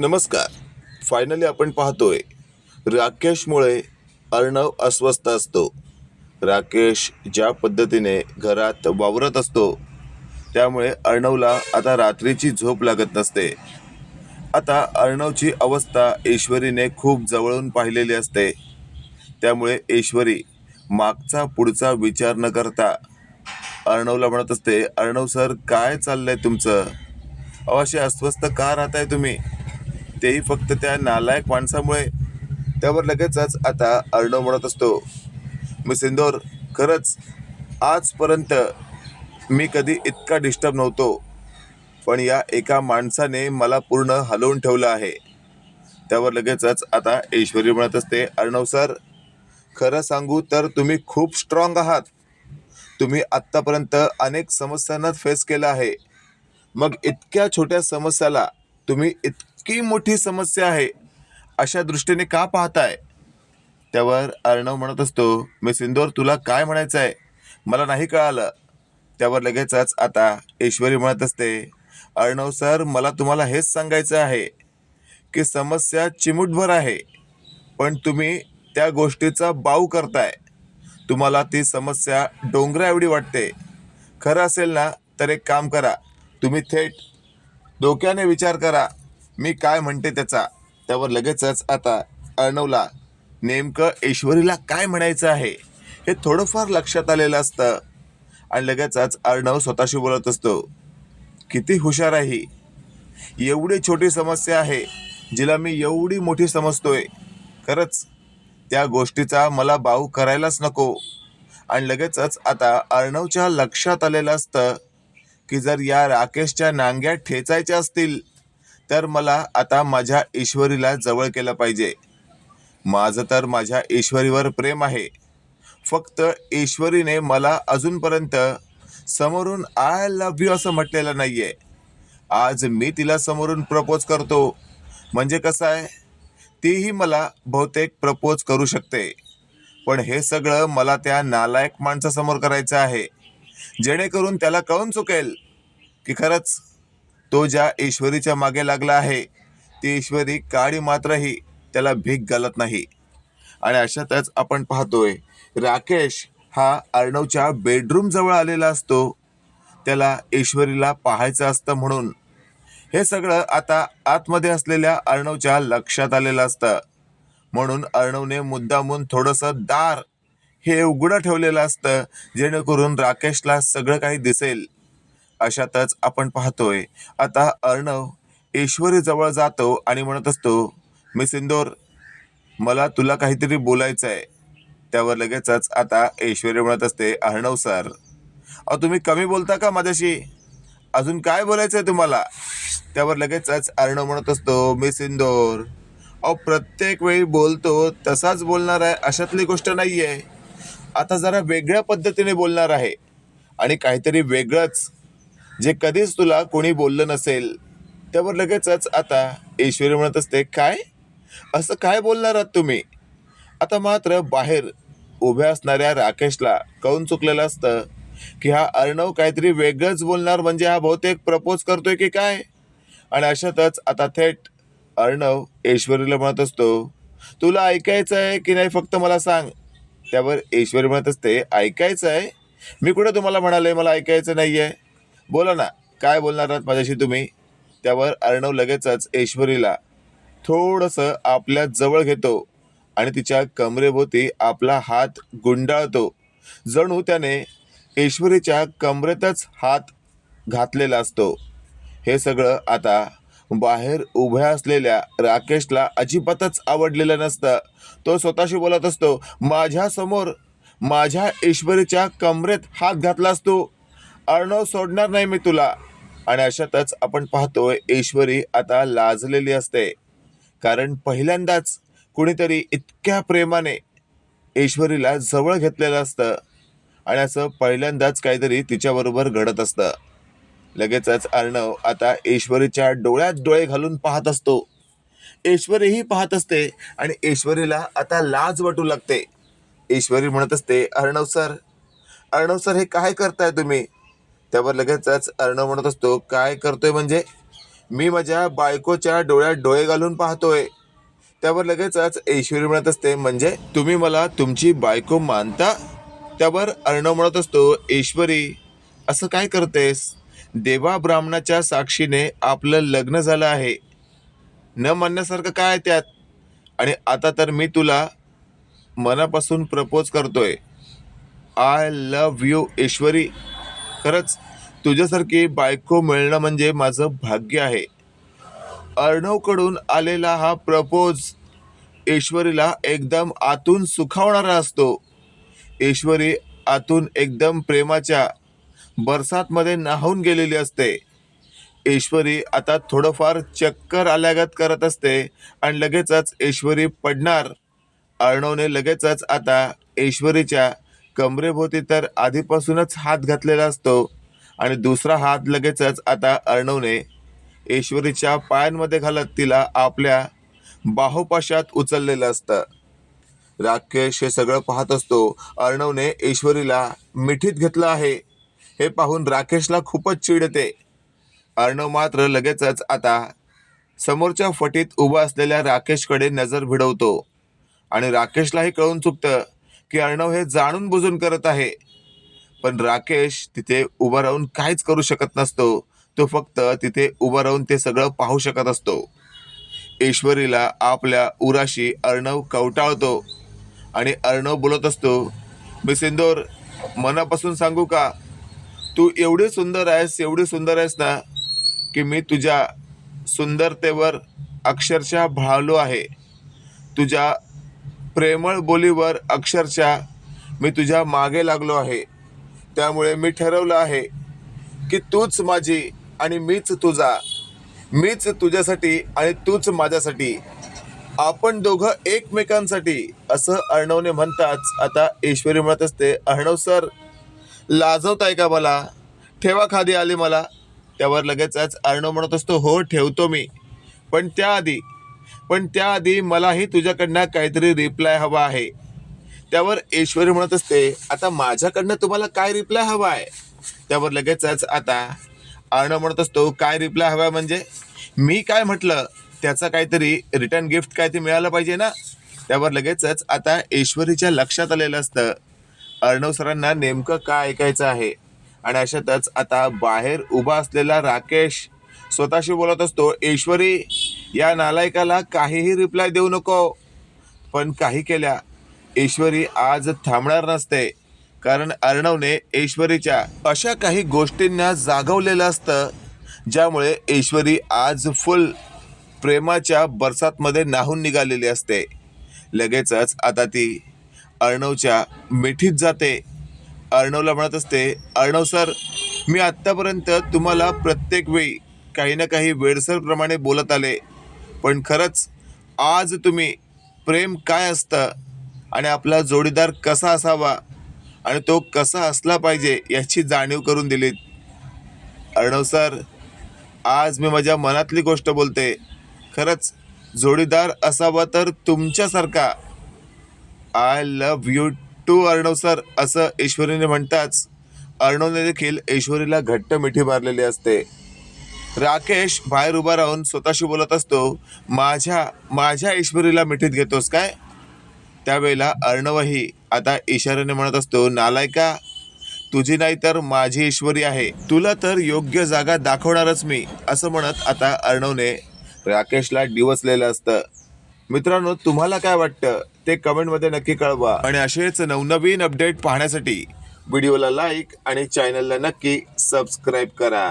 नमस्कार. फायनली आपण पाहतोय राकेशमुळे अर्णव अस्वस्थ असतो. राकेश ज्या पद्धतीने घरात वावरत असतो त्यामुळे अर्णवला आता रात्रीची झोप लागत नसते. आता अर्णवची अवस्था ईश्वरीने खूप जवळून पाहिलेली असते. त्यामुळे ईश्वरी मागचा पुढचा विचार न करता अर्णवला म्हणत असते अर्णव सर काय चाललंय तुमचं? अहो अस्वस्थ का राहताय तुम्ही? तेही फक्त त्या नालायक माणसामुळे. त्यावर लगेचच आता अर्णव म्हणत असतो. मी सिंदोर खरंच आजपर्यंत मी कधी इतका डिस्टर्ब नव्हतो. पण या एका माणसाने मला पूर्ण हलवून ठेवलं आहे. त्यावर लगेचच आता ऐश्वरी म्हणत असते अर्णव सर खरं सांगू तर तुम्ही खूप स्ट्रॉंग आहात. तुम्ही आत्तापर्यंत अनेक समस्यांना फेस केलं आहे. मग इतक्या छोट्या समस्याला तुम्ही इतकी मोठी समस्या आहे. अशा दृष्टीने का पाहताय? त्यावर अर्णव म्हणत असतो मी सिंदोर तुला काय म्हणायचं आहे मला नाही कळालं. त्यावर लगेचच आता ईश्वरी म्हणत असते अर्णव सर मला तुम्हाला हेच सांगायचं आहे की समस्या चिमूटभर आहे पण तुम्ही त्या गोष्टीचा बाऊ करताय. तुम्हाला ती समस्या डोंगरा एवढी वाटते. खरं असेल ना तर एक काम करा. तुम्ही थेट डोक्याने विचार करा. मी काय म्हणते त्याचा? त्यावर लगेचच आता अर्णवला नेमकं ईश्वरीला काय म्हणायचं आहे हे थोडंफार लक्षात आलेलं असतं. आणि लगेचच अर्णव स्वतःशी बोलत असतो किती हुशार आहे. ही एवढी छोटी समस्या आहे जिला मी एवढी मोठी समजतोय. खरंच त्या गोष्टीचा मला बाऊ करायलाच नको. आणि लगेचच आता अर्णवच्या लक्षात आलेलं असतं की जर या राकेशच्या नांग्या ठेचायच्या असतील तर मला आता माझ्या ईश्वरीला जवळ केलं पाहिजे. माझं तर माझ्या ईश्वरीवर प्रेम आहे. फक्त ईश्वरीने मला अजूनपर्यंत समोरून आय लव्ह यू असं म्हटलेलं नाही आहे आज मी तिला समोरून प्रपोज करतो. म्हणजे कसं आहे? तीही मला बहुतेक प्रपोज करू शकते. पण हे सगळं मला त्या नालायक माणसासमोर करायचं आहे. जेणेकरून त्याला कळून चुकेल की खरंच तो ज्या ईश्वरीच्या मागे लागला आहे ती ईश्वरी काळी मात्रही त्याला भीक घालत नाही. आणि अशातच आपण पाहतोय राकेश हा अर्णवच्या बेडरूम जवळ आलेला असतो. त्याला ईश्वरीला पाहायचं असतं म्हणून. हे सगळं आता आतमध्ये असलेल्या अर्णवच्या लक्षात आलेलं असतं. म्हणून अर्णवने मुद्दामून थोडंसं दार हे उघडं ठेवलेलं असतं जेणेकरून राकेशला सगळं काही दिसेल. अशातच आपण पाहतोय. आता अर्णव ईश्वरी जवळ जातो आणि म्हणत असतो मी सिंदोर मला तुला काहीतरी बोलायचं आहे त्यावर लगेचच आता ऐश्वर्य म्हणत असते अर्णव सर अहो तुम्ही कमी बोलता का माझ्याशी? अजून काय बोलायचं आहे तुम्हाला? त्यावर लगेचच अर्णव म्हणत असतो मी सिंदोर अहो प्रत्येक वेळी बोलतो तसाच बोलणार आहे अशातली गोष्ट नाही आहे आता जरा वेगळ्या पद्धतीने बोलणार आहे आणि काहीतरी वेगळंच जे कधीच तुला कोणी बोललं नसेल त्यावर लगेचच आता ईश्वरी म्हणत असते काय? असं काय बोलणार आहात तुम्ही? आता मात्र बाहेर उभ्या असणाऱ्या राकेशला कळून चुकलेलं असतं की हा अर्णव काहीतरी वेगळंच बोलणार म्हणजे हा बहुतेक प्रपोज करतोय की काय? आणि अशातच आता थेट अर्णव ईश्वरीला म्हणत असतो तुला ऐकायचं आहे की नाही फक्त मला सांग? त्यावर ईश्वरी म्हणत असते ऐकायचं आहे? मी कुठं तुम्हाला म्हणाले मला ऐकायचं नाही आहे बोला ना काय बोलणार आहात माझ्याशी तुम्ही? त्यावर अर्णव लगेचच ऐश्वरीला थोडंसं आपल्या जवळ घेतो आणि तिच्या कमरेभोवती आपला हात गुंडाळतो. जणू त्याने ईश्वरीच्या कमरेतच हात घातलेला असतो. हे सगळं आता बाहेर उभ्या असलेल्या राकेशला अजिबातच आवडलेलं नसतं. तो स्वतःशी बोलत असतो माझ्यासमोर माझ्या ईश्वरीच्या कमरेत हात घातला असतो. अर्णव सोडणार नाही मी तुला. आणि अशातच आपण पाहतोय ईश्वरी आता लाजलेली असते. कारण पहिल्यांदाच कुणीतरी इतक्या प्रेमाने ईश्वरीला जवळ घेतलेलं असतं. आणि असं पहिल्यांदाच काहीतरी तिच्याबरोबर घडत असतं. लगेचच अर्णव आता ईश्वरीच्या डोळ्यात डोळे घालून पाहत असतो. ईश्वरीही पाहत असते आणि ईश्वरीला आता लाज वाटू लागते. ईश्वरी म्हणत असते अर्णव सर अर्णव सर हे काय करताय तुम्ही? त्यावर लगेचच अर्णव म्हणत असतो काय करतोय म्हणजे? मी माझ्या बायकोच्या डोळ्यात डोळे घालून पाहतोय. त्यावर लगेचच ऐश्वरी म्हणत असते म्हणजे तुम्ही मला तुमची बायको मानता? त्यावर अर्णव म्हणत असतो ऐश्वरी असं काय करतेस? देवा ब्राह्मणाच्या साक्षीने आपलं लग्न झालं आहे. न म्हणण्यासारखं काय आहे त्यात? आणि आता तर मी तुला मनापासून प्रपोज करतोय. आय लव्ह यू ईश्वरी खरंच तुझ्यासारखी बायको मिळणं म्हणजे माझं भाग्य आहे. अर्णवकडून आलेला हा प्रपोज ईश्वरीला एकदम आतून सुखावणारा असतो. ईश्वरी आतून एकदम प्रेमाच्या बरसातमध्ये नाहून गेलेली असते. ईश्वरी आता थोडंफार चक्कर आल्यागत करत असते आणि लगेचच ईश्वरी पडणार. अर्णवने लगेचच आता ईश्वरीच्या कमरेभोवती तर आधीपासूनच हात घातलेला असतो. आणि दुसरा हात लगेचच आता अर्णवने ईश्वरीच्या पायांमध्ये घालत तिला आपल्या बाहुपाशात उचललेलं असतं. राकेश हे सगळं पाहत असतो. अर्णवने ईश्वरीला मिठीत घेतलं आहे. हे पाहून राकेशला खूपच चिड येते. अर्णव मात्र लगेचच आता समोरच्या फटीत उभा असलेल्या राकेशकडे नजर भिडवतो. आणि राकेशलाही कळून चुकतं की अर्णव हे जाणून बुजून करत आहे. पण राकेश तिथे उभा राहून काहीच करू शकत नसतो. तो फक्त तिथे उभा राहून ते सगळं पाहू शकत असतो. ईश्वरीला आपल्या उराशी अर्णव कवटाळतो. आणि अर्णव बोलत असतो मी सिंदोर मनापासून सांगू का? तू एवढी सुंदर आहेस एवढी सुंदर आहेस ना की मी तुझ्या सुंदरतेवर अक्षरशः भाळलो आहे. तुझ्या प्रेमळ बोलीवर अक्षरशः मी तुझ्या मागे लागलो आहे. त्यामुळे मी ठरवलं आहे की तूच माझी आणि मीच तुझा. मीच तुझ्यासाठी आणि तूच माझ्यासाठी. आपण दोघं एकमेकांसाठी असं अर्णवने म्हणताच आता ईश्वरी म्हणत असते अर्णव सर लाजवताय का मला? ठेवा खादी आली मला. त्यावर लगेचच अर्णव म्हणत असतो हो ठेवतो मी. पण त्याआधी पण त्याआधी मलाही तुझ्याकडनं काहीतरी रिप्लाय हवा आहे. त्यावर ईश्वरी म्हणत असते आता माझ्याकडनं तुम्हाला काय रिप्लाय हवा आहे? त्यावर लगेचच आता अर्णव म्हणत असतो काय रिप्लाय हवा म्हणजे? मी काय म्हटलं त्याचा काहीतरी रिटर्न गिफ्ट काय ते मिळालं पाहिजे ना? त्यावर लगेचच आता ईश्वरीच्या लक्षात आलेलं असतं. अर्णव सरांना नेमकं काय ऐकायचं आहे? आणि अशातच आता बाहेर उभा असलेला राकेश स्वतःशी बोलत असतो ईश्वरी या नालायकाला काहीही रिप्लाय देऊ नको. पण काही केल्या ईश्वरी आज थांबणार नसते कारण अर्णवने ईश्वरीच्या अशा काही गोष्टींना जागवलेलं असतं ज्यामुळे ईश्वरी आज फुल प्रेमाच्या बरसातमध्ये नाहून निघालेली असते. लगेचच आता ती अर्णवच्या मिठीत जाते. अर्णवला म्हणत असते अर्णव सर मी आत्तापर्यंत तुम्हाला प्रत्येक वेळी काही ना काही वेडसरप्रमाणे बोलत आले. पण खरंच आज तुम्ही प्रेम काय असतं आणि आपला जोडीदार कसा असावा आणि तो कसा असला पाहिजे याची जाणीव करून दिलीत. अर्णव सर आज मी माझ्या मनातली गोष्ट बोलते. खरंच जोडीदार असावा तर तुमच्यासारखा. I love you too Arnav sir असं ईश्वरीने म्हणताच. अर्णवने देखील ईश्वरीला घट्ट मिठी मारलेली असते. राकेश बाहेर उभा राहून स्वतःशी बोलत असतो माझ्या माझ्या ईश्वरीला मिठीत घेतोस काय? त्यावेळेला अर्णवही आता इशाऱ्याने म्हणत असतो नालायका तुझी नाही तर माझी ईश्वरी आहे. तुला तर योग्य जागा दाखवणारच मी असं म्हणत आता अर्णवने राकेशला डिवचलेलं असतं. मित्रांनो तुम्हाला काय वाटतं ते कमेंटमध्ये नक्की कळवा. आणि असेच नवनवीन अपडेट पाहण्यासाठी व्हिडिओला लाईक आणि चॅनलला नक्की सबस्क्राईब करा.